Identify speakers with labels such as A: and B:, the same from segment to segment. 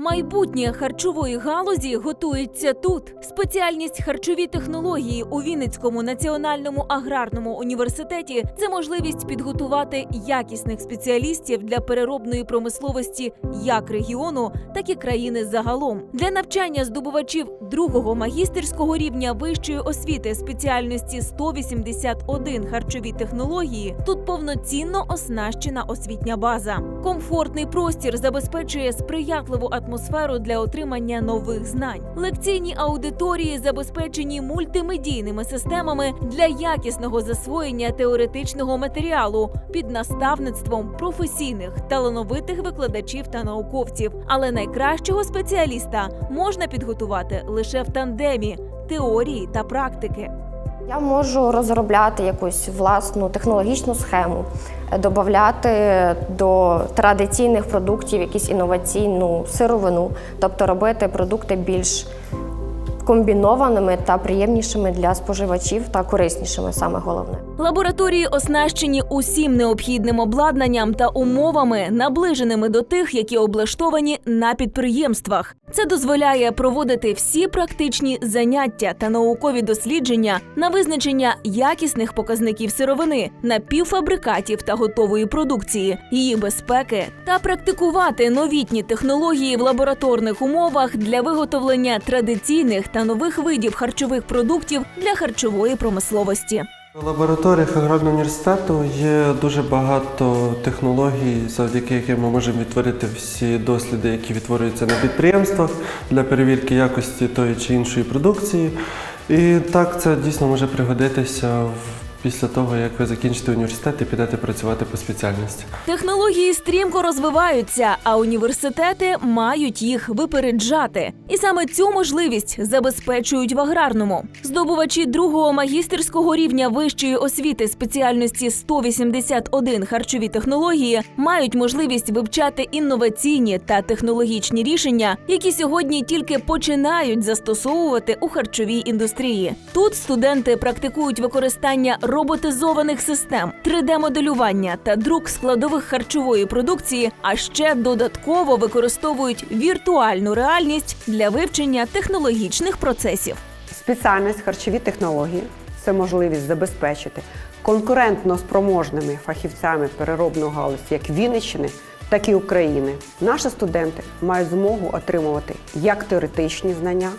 A: Майбутнє харчової галузі готується тут. Спеціальність харчові технології у Вінницькому національному аграрному університеті це можливість підготувати якісних спеціалістів для переробної промисловості як регіону, так і країни загалом. Для навчання здобувачів другого магістерського рівня вищої освіти спеціальності 181 харчові технології тут повноцінно оснащена освітня база. Комфортний простір забезпечує сприятливу атмосферу для отримання нових знань. Лекційні аудиторії забезпечені мультимедійними системами для якісного засвоєння теоретичного матеріалу під наставництвом професійних талановитих викладачів та науковців. Але найкращого спеціаліста можна підготувати лише в тандемі теорії та практики.
B: Я можу розробляти якусь власну технологічну схему, додати до традиційних продуктів якусь інноваційну сировину, тобто робити продукти більш комбінованими та приємнішими для споживачів та кориснішими саме головне.
A: Лабораторії оснащені усім необхідним обладнанням та умовами, наближеними до тих, які облаштовані на підприємствах. Це дозволяє проводити всі практичні заняття та наукові дослідження на визначення якісних показників сировини, напівфабрикатів та готової продукції, її безпеки та практикувати новітні технології в лабораторних умовах для виготовлення традиційних та нових видів харчових продуктів для харчової промисловості.
C: У лабораторіях аграрного університету є дуже багато технологій, завдяки яким ми можемо відтворити всі досліди, які відтворюються на підприємствах для перевірки якості тої чи іншої продукції. І так це дійсно може пригодитися в- після того, як ви закінчите університет і підете працювати по спеціальності.
A: Технології стрімко розвиваються, а університети мають їх випереджати. І саме цю можливість забезпечують в аграрному. Здобувачі другого магістерського рівня вищої освіти спеціальності 181 харчові технології мають можливість вивчати інноваційні та технологічні рішення, які сьогодні тільки починають застосовувати у харчовій індустрії. Тут студенти практикують використання роботизованих систем, 3D-моделювання та друк складових харчової продукції, а ще додатково використовують віртуальну реальність для вивчення технологічних процесів.
D: Спеціальність харчові технології це можливість забезпечити конкурентно спроможними фахівцями переробної галузі як Вінниччини, так і України. Наші студенти мають змогу отримувати як теоретичні знання,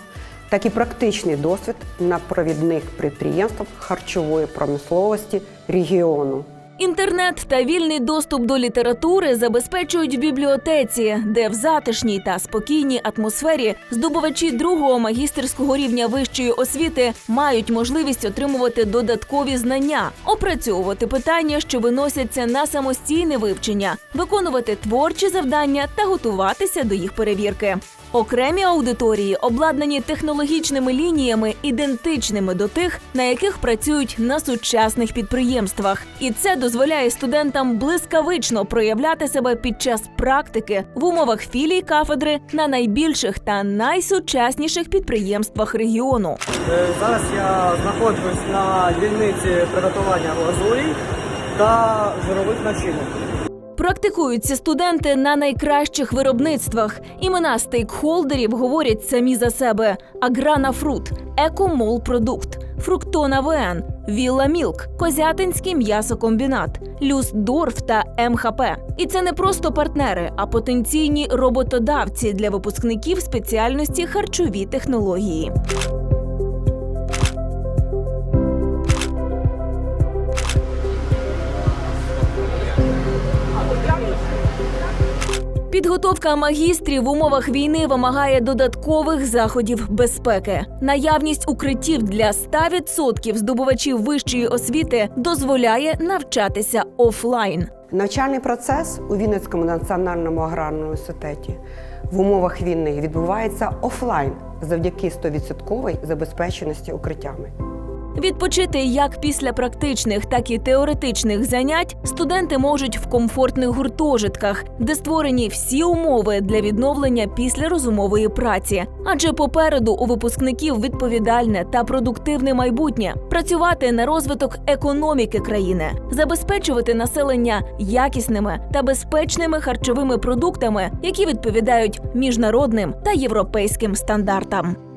D: так і практичний досвід на провідних підприємствах харчової промисловості регіону.
A: Інтернет та вільний доступ до літератури забезпечують в бібліотеці, де в затишній та спокійній атмосфері здобувачі другого магістерського рівня вищої освіти мають можливість отримувати додаткові знання, опрацьовувати питання, що виносяться на самостійне вивчення, виконувати творчі завдання та готуватися до їх перевірки. Окремі аудиторії обладнані технологічними лініями, ідентичними до тих, на яких працюють на сучасних підприємствах, і це дозволяє студентам блискавично проявляти себе під час практики в умовах філій кафедри на найбільших та найсучасніших підприємствах регіону.
E: Е, Зараз я знаходжусь на дільниці приготування глазурі та жирових начинок.
A: Практикуються студенти на найкращих виробництвах. Імена стейкхолдерів говорять самі за себе: Аграна Фрут, Екомол Продукт, Фруктона ВН, Вілла Мілк, Козятинський м'ясокомбінат, Люсдорф та МХП. І це не просто партнери, а потенційні роботодавці для випускників спеціальності харчові технології. Підготовка магістрів в умовах війни вимагає додаткових заходів безпеки. Наявність укриттів для 100% здобувачів вищої освіти дозволяє навчатися офлайн.
D: Навчальний процес у Вінницькому національному аграрному університеті в умовах війни відбувається офлайн завдяки 100% забезпеченості укриттями.
A: Відпочити як після практичних, так і теоретичних занять студенти можуть в комфортних гуртожитках, де створені всі умови для відновлення після розумової праці. Адже попереду у випускників відповідальне та продуктивне майбутнє працювати на розвиток економіки країни, забезпечувати населення якісними та безпечними харчовими продуктами, які відповідають міжнародним та європейським стандартам.